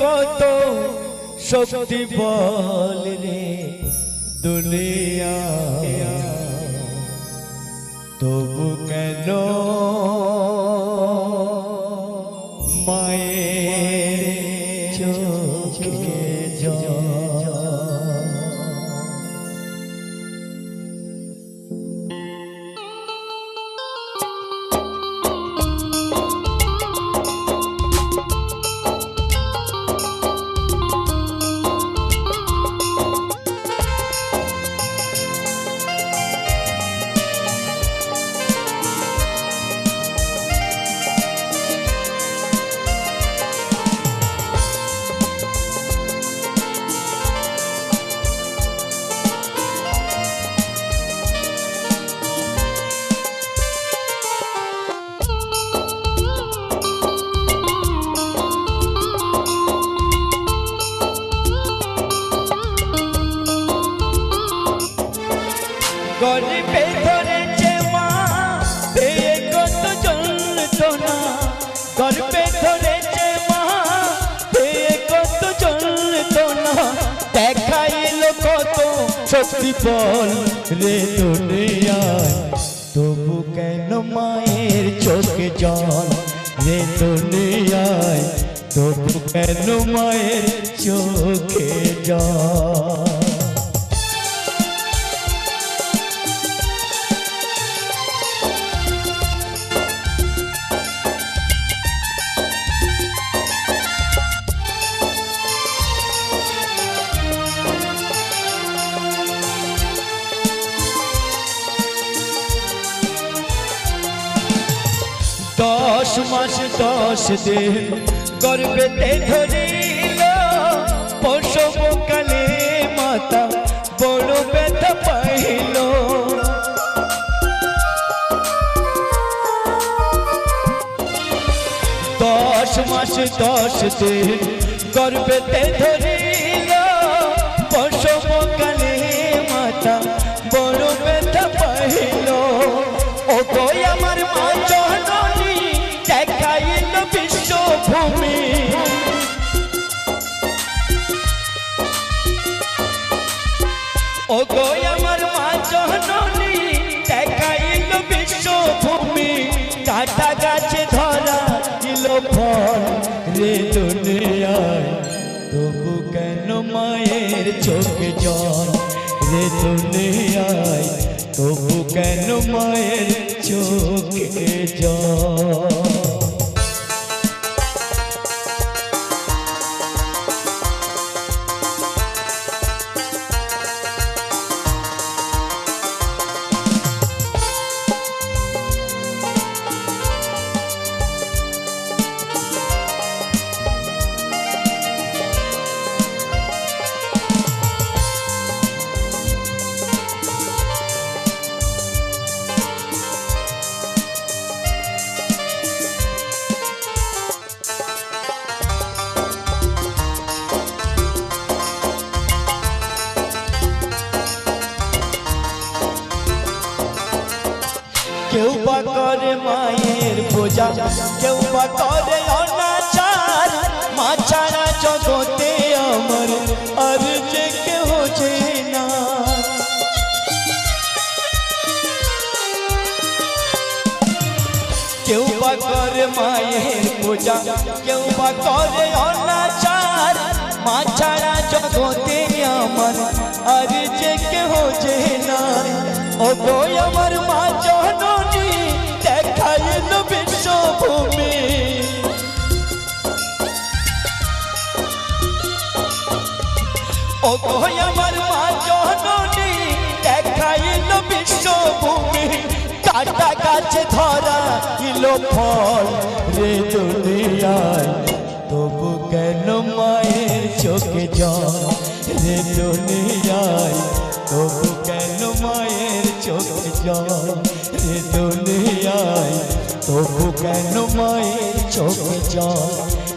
কত শক্তি বল রে দুনিয়া। গরিবে ধরেছে মা পেয়ে কত যন্ত্রণা গরিবে ধরেছে মা পেয়ে কত যন্ত্রণা দেখাইল কত শক্তি বল রে দুনিয়ায়। তবু কেন মায়ের চোখে জল রে দুনিয়ায়? তবু কেন মায়ের চোখে জল? দশ মাস, দশ দিন গর্বেতে ধরিল প্রসব মাতা বড় ব্যথা পাইল। দশ মাস, দশ দিন গর্বেতে ধরিল প্রসব মাতা বড় ব্যথা পাইল। ও গই আমার মা ও গই আমার মা জননী, দেখাইল বিশ্বভূমি। কাটা গাছে ধরা দিল ফল রে দুনিয়ায়। তবু কেন মায়ের চোখে জল রে দুনিয়ায়? তবু কেন মায়ের চোখে জল? করে মায়ের পূজা কেউ বা করে অনাচার মা ছাড়া জগতে আমার আর যে কেউ যে না কেউ বা করে মায়ের পূজা কেউ বা করে অনাচার মা ছাড়া জগতে আমার আর যে কেহ যে না ও গো আমার মা ও গো আমার মা জননী, দেখাইল বিশ্বভূমি। কাটা গাছে ধরা ইল ফল রে দুনিয়ায়। তবু কেন মায়ের চোখে জল রে দুনিয়ায়? তবু কেন মায়ের চোখে জল রে দুনিয়ায়? তবু কেন মায়ের চোখে জল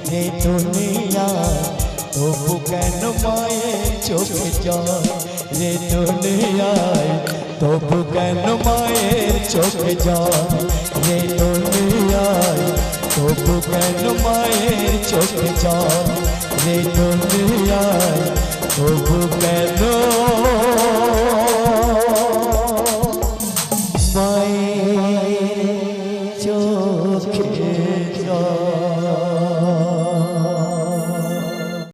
রে দুনিয়ায়? তবু কেন মায়ে চোখে জল রে দুনিয়ায় তবু কেন মায়ে চোখে জল রে দুনিয়ায় তবু কেন মায়ে চোখে জল রে দুনিয়ায় তবু